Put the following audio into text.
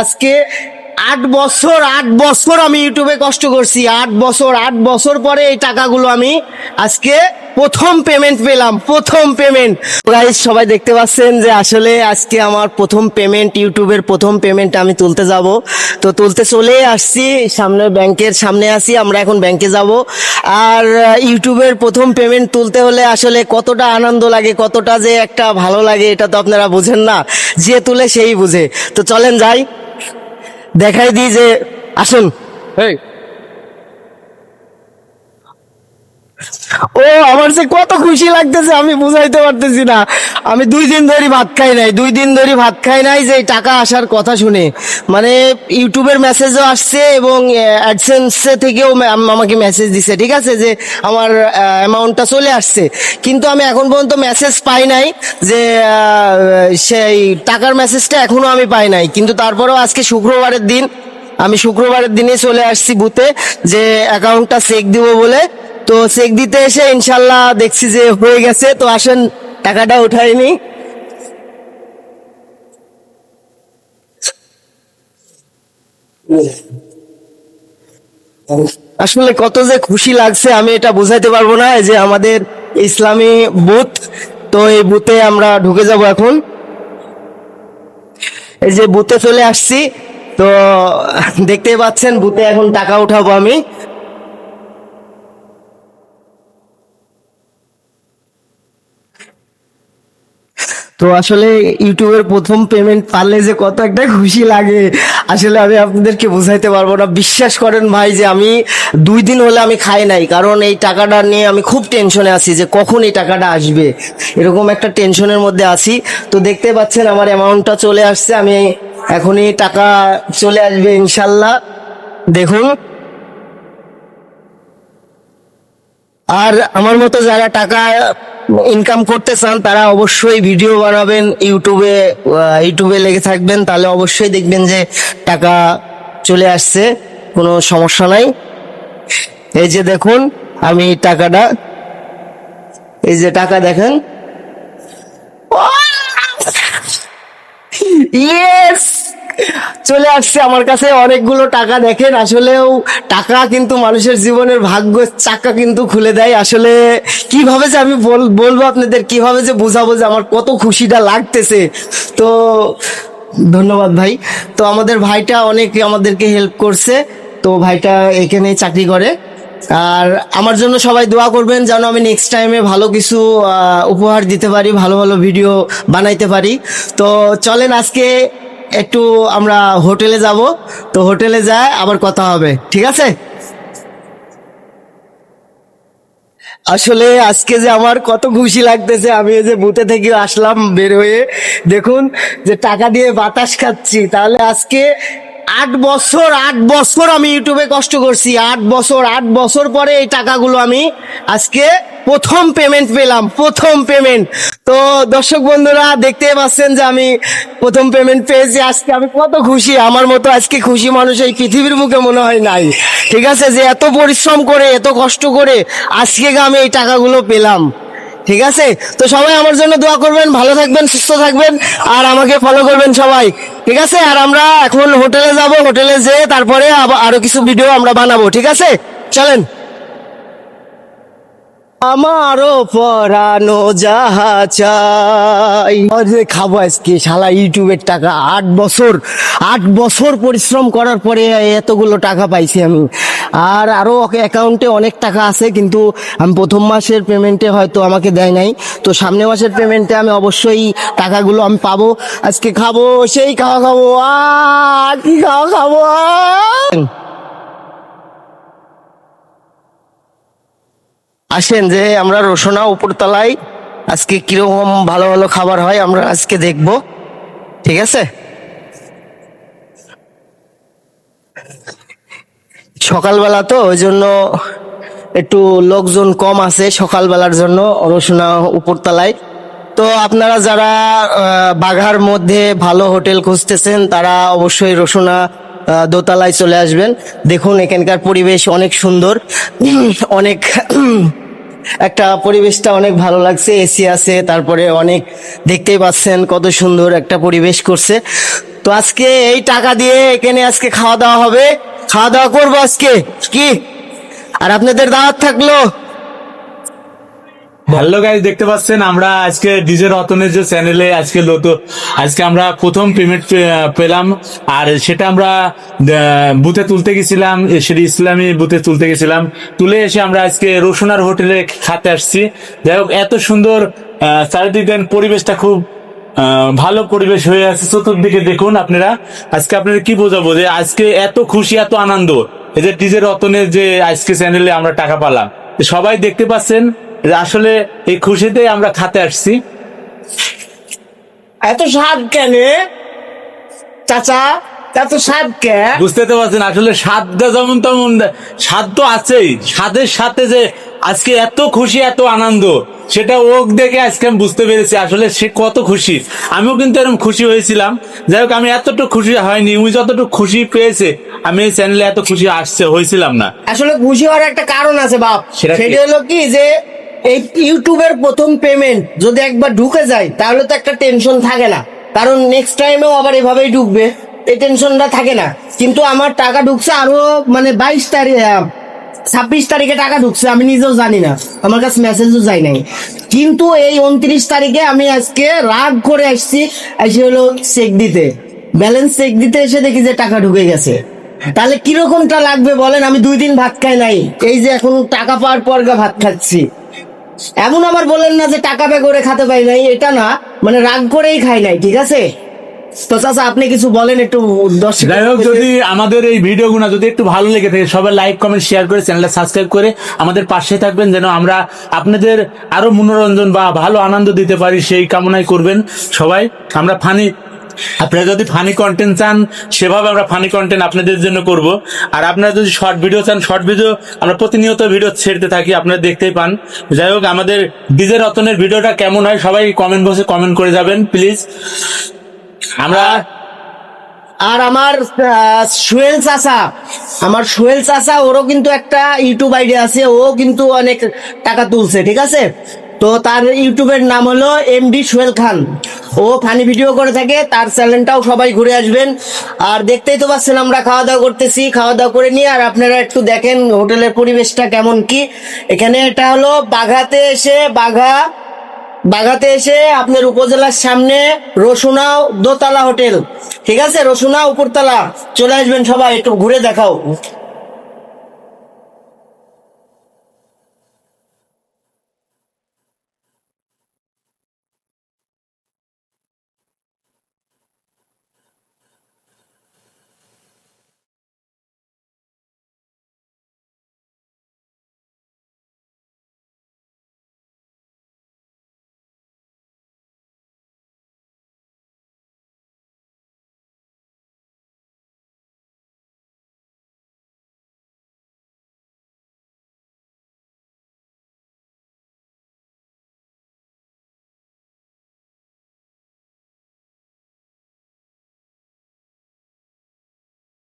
আজকে আট বছর আট বছর আমি ইউটিউবে কষ্ট করছি। আট বছর আট বছর পরে এই টাকাগুলো আমি আজকে প্রথম পেমেন্ট পেলাম, প্রথম পেমেন্ট গাইস সবাই দেখতে পাচ্ছেন যে আসলে আজকে আমার প্রথম পেমেন্ট ইউটিউবের প্রথম পেমেন্ট আমি তুলতে যাব। তো তুলতে চলে আসছি, সামনে ব্যাংকের সামনে আসি আমরা এখন ব্যাংকে যাব। আর, ইউটিউবের প্রথম পেমেন্ট তুলতে হলে আসলে কতটা আনন্দ লাগে, কতটা যে একটা ভালো লাগে, এটা তো আপনারা বুঝেন না। যে তুলে সেই বুঝে। তো চলেন যাই। দেখাই দিই যে আসুন। এই ও, আমার সে কত খুশি লাগতেছে, আমি বুঝাইতে পারতেছি না। আমি দুই দিন ধরে ভাত খাই নাই, দুই দিন ধরে ভাত খাই নাই যে টাকা আসার কথা শুনে। মানে ইউটিউবের মেসেজও আসছে এবং অ্যাডসেন্স থেকেও আমাকে মেসেজ দিছে, ঠিক আছে? যে আমার অ্যামাউন্টটা চলে আসছে। কিন্তু আমি এখন পর্যন্ত মেসেজ পাই নাই যে সেই টাকার মেসেজটা এখনও আমি পাই নাই। কিন্তু তারপরেও আজকে শুক্রবারের দিন, আমি শুক্রবারের দিনে চলে আসছি বুথে যে অ্যাকাউন্টটা চেক দিব বলে তো চেক দিতে এসে ইনশাল্লাহ দেখছি যে হয়ে গেছে। তো আসেন, টাকাটা উঠাইনি আসলে কত যে খুশি লাগছে, আমি এটা বোঝাইতে পারব না। যে আমাদের ইসলামী বুথ, তো এই বুথে আমরা ঢুকে যাব এখন। এই যে বুথে চলে আসছি। তো দেখতেই পাচ্ছেন, বুথে এখন টাকা উঠাবো আমি। তো আসলে ইউটিউবের প্রথম পেমেন্ট পারলে যে কত একটা খুশি লাগে, আসলে আমি আপনাদেরকে বোঝাইতে পারব না। বিশ্বাস করেন ভাই যে আমি দুই দিন হলে আমি খাই নাই, কারণ এই টাকাটা নিয়ে আমি খুব টেনশনে আছি যে কখন এই টাকাটা আসবে। এরকম একটা টেনশনের মধ্যে আছি। তো দেখতে পাচ্ছেন আমার অ্যামাউন্টটা চলে আসছে, আমি এখনই টাকা চলে আসবে ইনশাল্লাহ। দেখুন। আর আমার মতো যারা টাকা ইনকাম করতে চান, তারা অবশ্যই ভিডিও বানাবেন, ইউটিউবে ইউটিউবে লেগে থাকবেন, তাহলে অবশ্যই দেখবেন যে টাকা চলে আসছে, কোনো সমস্যা নাই। এই যে দেখুন, আমি টাকাটা, এই যে টাকা দেখেন। ইয়েস চলে আসছে আমার কাছে, অনেকগুলো টাকা দেখেন, আসলেও টাকা কিন্তু মানুষের জীবনের ভাগ্য, চাকা কিন্তু খুলে দেয়। আসলে কীভাবে যে আমি বল- বলব আপনাদের, কীভাবে যে বোঝাবো যে আমার কত খুশিটা লাগতেছে। তো ধন্যবাদ ভাই। তো আমাদের ভাইটা অনেক আমাদেরকে হেল্প করছে। তো ভাইটা এখানে চাকরি করে। আর আমার জন্য সবাই দোয়া করবেন যেন আমি নেক্সট টাইমে ভালো কিছু উপহার দিতে পারি, ভালো ভালো ভিডিও বানাইতে পারি। তো চলেন আজকে একটু আমরা হোটেলে যাব, তো হোটেলে যায় আবার কথা হবে, ঠিক আছে? আসলে আজকে যে আমার কত খুশি লাগতেছে, আমি যে বুথে থেকে আসলাম বের হয়ে, দেখুন যে টাকা দিয়ে বাতাস খাচ্ছি, তাহলে আজকে আট বছর আট বছর আমি ইউটিউবে কষ্ট করছি, আট বছর আট বছর পরে এই টাকাগুলো আমি আজকে প্রথম পেমেন্ট পেলাম, প্রথম পেমেন্ট তো দর্শক বন্ধুরা দেখতে পাচ্ছেন যে আমি প্রথম পেমেন্ট পেয়েছি। আজকে আমি কত খুশি। আমার মতো আজকে খুশি মানুষ এই পৃথিবীর মুখে মনে হয় নাই। ঠিক আছে? যে এত পরিশ্রম করে, এত কষ্ট করে আজকে আমি এই টাকাগুলো পেলাম। ঠিক আছে? তো সবাই আমার জন্য দোয়া করবেন, ভালো থাকবেন, সুস্থ থাকবেন, আর আমাকে ফলো করবেন সবাই। ঠিক আছে? আর আমরা এখন হোটেলে যাব। হোটেলে যেয়ে তারপরে আরও কিছু ভিডিও আমরা বানাবো। ঠিক আছে? চলেন। আমারও পরানো যাহা চাই। যে খাব আজকে শালা ইউটিউবের টাকা। আট বছর আট বছর পরিশ্রম করার পরে এতগুলো টাকা পাইছি আমি। আর আরও অ্যাকাউন্টে অনেক টাকা আছে, কিন্তু আমি প্রথম মাসের পেমেন্টে হয়তো আমাকে দেয় নাই। তো সামনে মাসের পেমেন্টে আমি অবশ্যই টাকাগুলো আমি পাবো। আজকে খাব, সেই খাওয়া খাব। আ কি খাওয়া খাব? আসেন যে আমরা রসোনা উপরতলায় আজকে কীরকম ভালো ভালো খাবার হয় আমরা আজকে দেখব। ঠিক আছে? সকালবেলা তো ওই জন্য একটু লোকজন কম আছে সকালবেলার জন্য রসুনা উপরতলায়। তো আপনারা যারা বাঘার মধ্যে ভালো হোটেল খুঁজতেছেন, তারা অবশ্যই রসুনা দোতলায় চলে আসবেন। দেখুন, এখানকার পরিবেশ অনেক সুন্দর। অনেক, একটা পরিবেশটা অনেক ভালো লাগছে এসি আছে, তারপরে অনেক দেখতেই পাচ্ছেন কত সুন্দর একটা পরিবেশ করছে। তো আজকে এই টাকা দিয়ে এখানে আজকে খাওয়া দাওয়া হবে। খাওয়া দাওয়া করব আজকে, কি? আর আপনাদের দাওয়াত থাকল? হ্যালো গাইজ দেখতে পাচ্ছেন, আমরা আজকে ডিজে রতনের যে চ্যানেলে আজকে লোতো আজকে আমরা প্রথম পেমেন্ট পেলাম, আর সেটা আমরা বুথে তুলতে গেছিলাম, সেটি ইসলামী বুথে তুলতে গেছিলাম। তুলে এসে আমরা আজকে রসুনার হোটেলে খাতে আসছি। যাই হোক, এত সুন্দর চারিদিকে পরিবেশটা খুব ভালো পরিবেশ হয়ে আছে। চতুর্দিকে দেখুন আপনারা, আজকে আপনাদের কি বোঝাবো যে আজকে এত খুশি, এত আনন্দ। এই যে ডিজে রতনের যে আজকে চ্যানেলে আমরা টাকা পালাম। সবাই দেখতে পাচ্ছেন আসলে এই খুশিতে আমরা খাতে আসছি। এত স্বাদ কেন? চাচা এত স্বাদ কে? বুঝতে তো পারছেন আসলে স্বাদটা যেমন তেমন স্বাদ তো আছেই। স্বাদের সাথে যে আজকে এত খুশি এত আনন্দ সেটা ওক দেখে আজকে আমি বুঝতে পেরেছি আসলে সে কত খুশি। আমিও কিন্তু এরকম খুশি হয়েছিলাম। যাই হোক আমি এতটুকু খুশি হয়নি উনি যতটুকু খুশি পেয়েছে আমি এই চ্যানেলে এত খুশি আসছে হয়েছিলাম না। আসলে খুশি হওয়ার একটা কারণ আছে বাপ। সেটা হলো কি যে এই ইউটিউবের প্রথম পেমেন্ট যদি একবার ঢুকে যায়, তাহলে তো একটা টেনশন থাকে না। কারণ নেক্সট টাইমেও আবার এভাবেই ঢুকবে। এই টেনশনটা থাকে না। কিন্তু আমার টাকা ঢুকছে আরও মানে বাইশ তারিখ ছাব্বিশ তারিখে টাকা ঢুকছে, আমি নিজেও জানি না। আমার কাছে মেসেজও যায় নাই। কিন্তু এই উনত্রিশ তারিখে আমি আজকে রাগ করে আসছি এসে হলো চেক দিতে। ব্যালেন্স চেক দিতে এসে দেখি যে টাকা ঢুকে গেছে। তাহলে কিরকমটা লাগবে বলেন? আমি দুই দিন ভাত খাই নাই। এই যে এখন টাকা পাওয়ার পর ভাত খাচ্ছি। এমন আবার বলেন না যে টাকা পে করে খাতে পাই নাই, এটা না মানে রাগ করেই খাই নাই, ঠিক আছে? তো চাচা, আপনি কিছু বলেন একটু যাই হোক, যদি আমাদের এই ভিডিওগুলো যদি একটু ভালো লেগে থাকে, সবাই লাইক কমেন্ট শেয়ার করে চ্যানেলটা সাবস্ক্রাইব করে আমাদের পাশে থাকবেন, যেন আমরা আপনাদের আরও মনোরঞ্জন বা ভালো আনন্দ দিতে পারি, সেই কামনাই করবেন সবাই। আমরা ফানি আপনারা যদি ফানি কন্টেন্ট চান, সেভাবে আমরা ফানি কন্টেন্ট আপনাদের জন্য করব। আর আপনারা যদি শর্ট ভিডিও চান শর্ট ভিডিও আমরা প্রতিনিয়ত ভিডিও ছেড়তে থাকি, আপনারা দেখতেই পান। যাই হোক, আমাদের ডিজে রতনের ভিডিওটা কেমন হয়, সবাই কমেন্ট বক্সে কমেন্ট করে যাবেন প্লিজ আমরা আর আমার সোহেল চাচা, আমার সোহেল চাচা, ওরও কিন্তু একটা ইউটিউব আইডি আছে, ও কিন্তু অনেক টাকা তুলছে, ঠিক আছে? তো তার ইউটিউবের নাম হলো এমডি সোহেল খান। ও ফানি ভিডিও করে থাকে, তার চ্যানেলটাও সবাই ঘুরে আসবেন। আর দেখতেই তো পাচ্ছেন, আমরা খাওয়া দাওয়া করতেছি। খাওয়া দাওয়া করে নিয়ে, আর আপনারা একটু দেখেন হোটেলের পরিবেশটা কেমন কি। এখানে এটা হলো বাঘাতে এসে বাঘা বাগাতে এসে আপনার উপজেলার সামনে রসুনাও দোতলা হোটেল। ঠিক আছে, রসুনা উপরতলা। চলে আসবেন সবাই, একটু ঘুরে দেখাও।